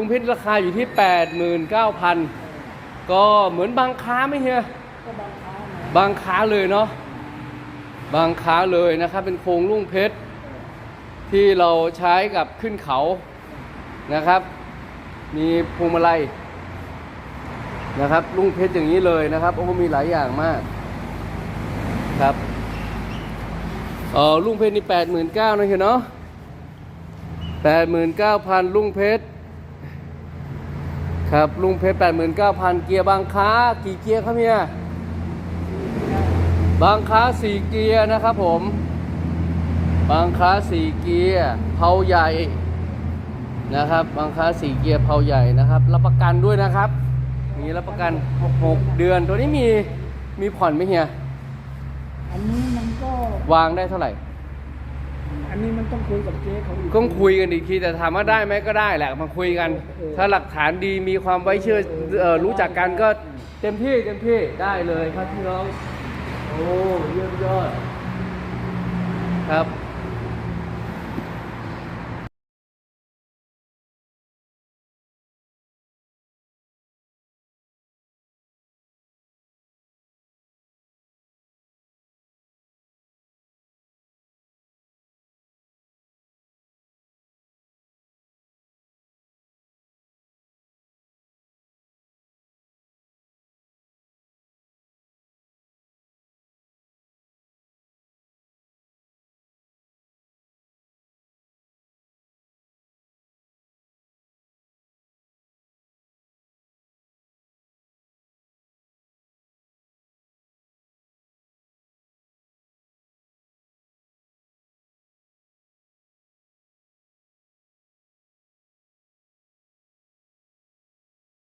ลุงเพชรราคาอยู่ที่ 89,000 ก็เหมือนบางค้าไหมเฮียก็บางครั้งนะบางค้าเลยเนาะบางค้าเลยนะครับ เป็นโครงลุงเพชร ที่เราใช้กับขึ้นเขานะครับ มีพวงมาลัยนะครับลุงเพชรอย่างนี้เลยนะครับโอ้มีหลายอย่างมากครับเออลุงเพชรนี่แปดหมื่นเก้านะเห็นเนาะแปดหมื่นเก้าพันลุงเพชร ครับลุงเพชรแปดหมื่นเก้าพันเกียร์บางค้ากี่เกียร์ครับเนี่ยบางค้าสี่เกียร์นะครับผม บางค้าสี่เกียร์เผาใหญ่นะครับ บางค้าสี่เกียร์เผาใหญ่นะครับ รับประกันด้วยนะครับ มีรับประกันหกเดือน ตัวนี้มีมีผ่อนไหมเฮียอันนี้มันก็วางได้เท่าไหร่ อันนี้มันต้องคุยกับเจ๊เขาอีก ต้องคุยกันอีกทีแต่ถามว่าได้ไหมก็ได้แหละมาคุยกัน เออ ถ้าหลักฐานดีมีความไว้เชื่อเอ่อรู้จักกันก็เต็มที่เต็มที่ได้เลยครับพี่น้องโอ้เยี่ยมยอดครับ